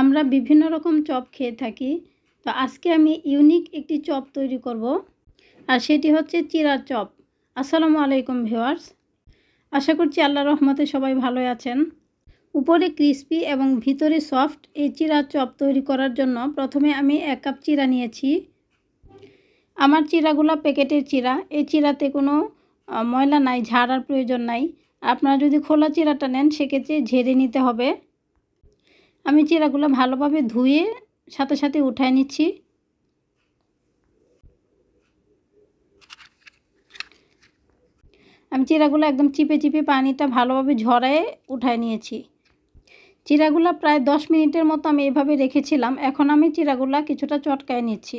আমরা বিভিন্ন রকম চপ খেয়ে থাকি। তো আজকে আমি ইউনিক একটি চপ তৈরি করব, আর সেটি হচ্ছে চিরার চপ। আসসালামু আলাইকুম ভিউয়ার্স। আশা করছি আল্লাহ রহমতে সবাই ভালো আছেন। উপরে ক্রিস্পি এবং ভিতরে সফট এই চিরার চপ তৈরি করার জন্য প্রথমে আমি এক কাপ চিরা নিয়েছি। আমার চিরাগুলো প্যাকেটের চিরা। এই চিরাতে কোনো ময়লা নাই, ঝাড়ার প্রয়োজন নাই। আপনারা যদি খোলা চিরাটা নেন, সেক্ষেত্রে ঝেড়ে নিতে হবে। আমি চিরাগুলো ভালোভাবে ধুয়ে সাথে সাথে উঠায় নিচ্ছি। আমি চিরাগুলো একদম চিপে চিপে পানিটা ভালোভাবে ঝরায়ে উঠায় নিয়েছি। চিরাগুলো প্রায় দশ মিনিটের মতো আমি এভাবে রেখেছিলাম। এখন আমি চিরাগুলো কিছুটা চটকায় নিচ্ছি।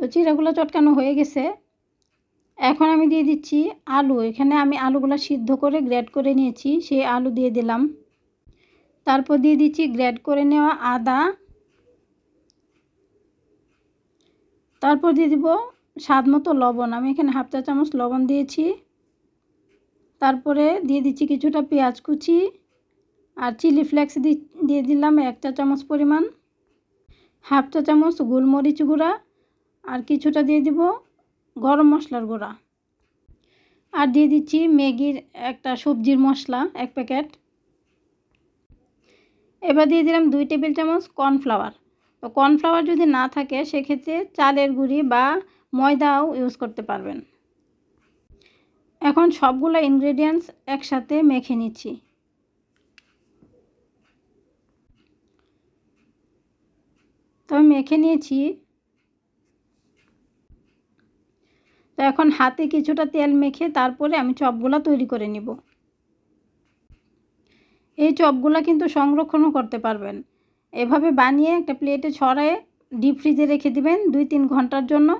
তো চিরাগুলো চটকানো হয়ে গেছে। এখন আমি দিয়ে দিচ্ছি আলু। এখানে আমি আলুগুলো সিদ্ধ করে গ্রেড করে নিয়েছি, সেই আলু দিয়ে দিলাম। তারপর দিয়ে দিচ্ছি গ্রেড করে নেওয়া আদা। তারপর দিয়ে দিব স্বাদ মতো লবণ। আমি এখানে হাফ চা চামচ লবণ দিয়েছি। তারপরে দিয়ে দিচ্ছি কিছুটা পেঁয়াজ কুচি আর চিলি ফ্লেক্স দিয়ে দিলাম এক চা চামচ পরিমাণ। হাফ চা চামচ গোলমরিচ গুঁড়া আর কিছুটা দিয়ে দিব গরম মশলার গুঁড়া। আর দিয়ে দিচ্ছি ম্যাগির একটা সবজির মশলা, এক প্যাকেট। এবার দিয়ে দিলাম দুই টেবিল চামচ কর্নফ্লাওয়ার। তো কর্নফ্লাওয়ার যদি না থাকে, সেক্ষেত্রে চালের গুঁড়ি বা ময়দাও ইউজ করতে পারবেন। এখন সবগুলো ইনগ্রেডিয়েন্টস একসাথে মেখে নিচ্ছি। তো আমি মেখে নিয়েছি তো এখন হাতে কিছুটা তেল মেখে তারপরে আমি চপগুলা তৈরি করে নিব। এই চপগুলা কিন্তু সংরক্ষণও করতে পারবেন। এভাবে বানিয়ে একটা প্লেটে ছড়ায় ডিপ ফ্রিজে রেখে দিবেন দুই তিন ঘণ্টার জন্য।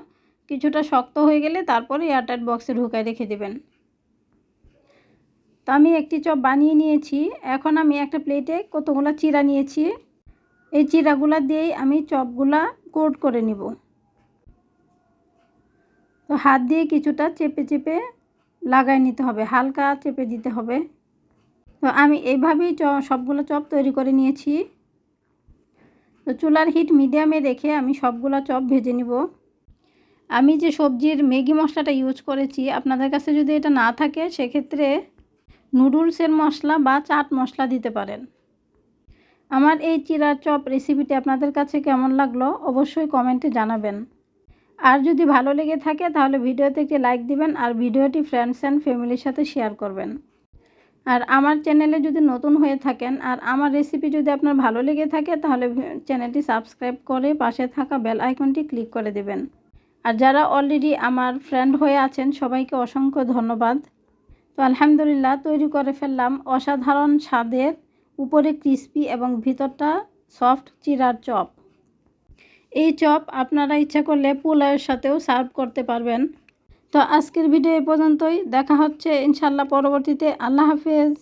কিছুটা শক্ত হয়ে গেলে তারপরে এয়ারটাইট বক্সে ঢুকায় রেখে দিবেন। তো আমি একটি চপ বানিয়ে নিয়েছি। এখন আমি একটা প্লেটে কতগুলো চিরা নিয়েছি। এই চিরাগুলা দিয়েই আমি চপগুলা কোট করে নিব। তো হাত দিয়ে কিছুটা চেপে চেপে লাগাই নিতে হবে, হালকা চেপে দিতে হবে। তো আমি এইভাবেই চ, সবগুলো চপ তৈরি করে নিয়েছি। তো চুলার হিট মিডিয়ামে রেখে আমি সবগুলো চপ ভেজে নিব। আমি যে সবজির ম্যাগি মশলাটা ইউজ করেছি, আপনাদের কাছে যদি এটা না থাকে, সেক্ষেত্রে নুডলসের মশলা বা চাট মশলা দিতে পারেন। আমার এই চিরার চপ রেসিপিটি আপনাদের কাছে কেমন লাগল, অবশ্যই কমেন্টে জানাবেন। আর যদি ভালো লেগে থাকে তাহলে ভিডিওতে একটি লাইক দিবেন আর ভিডিওটি ফ্রেন্ডস অ্যান্ড ফ্যামিলির সাথে শেয়ার করবেন। আর আমার চ্যানেলে যদি নতুন হয়ে থাকেন আর আমার রেসিপি যদি আপনার ভালো লেগে থাকে তাহলে চ্যানেলটি সাবস্ক্রাইব করে পাশে থাকা বেল আইকনটি ক্লিক করে দেবেন। আর যারা অলরেডি আমার ফ্রেন্ড হয়ে আছেন, সবাইকে অসংখ্য ধন্যবাদ। তো আলহামদুলিল্লাহ তৈরি করে ফেললাম অসাধারণ স্বাদের, উপরে ক্রিস্পি এবং ভিতরটা সফট চিরার চপ। এই চপ আপনারা ইচ্ছা করলে পোলাওয়ের সাথেও সার্ভ করতে পারবেন। তো আজকের ভিডিও এ পর্যন্তই। দেখা হচ্ছে ইনশাল্লাহ পরবর্তীতে। আল্লাহ হাফেজ।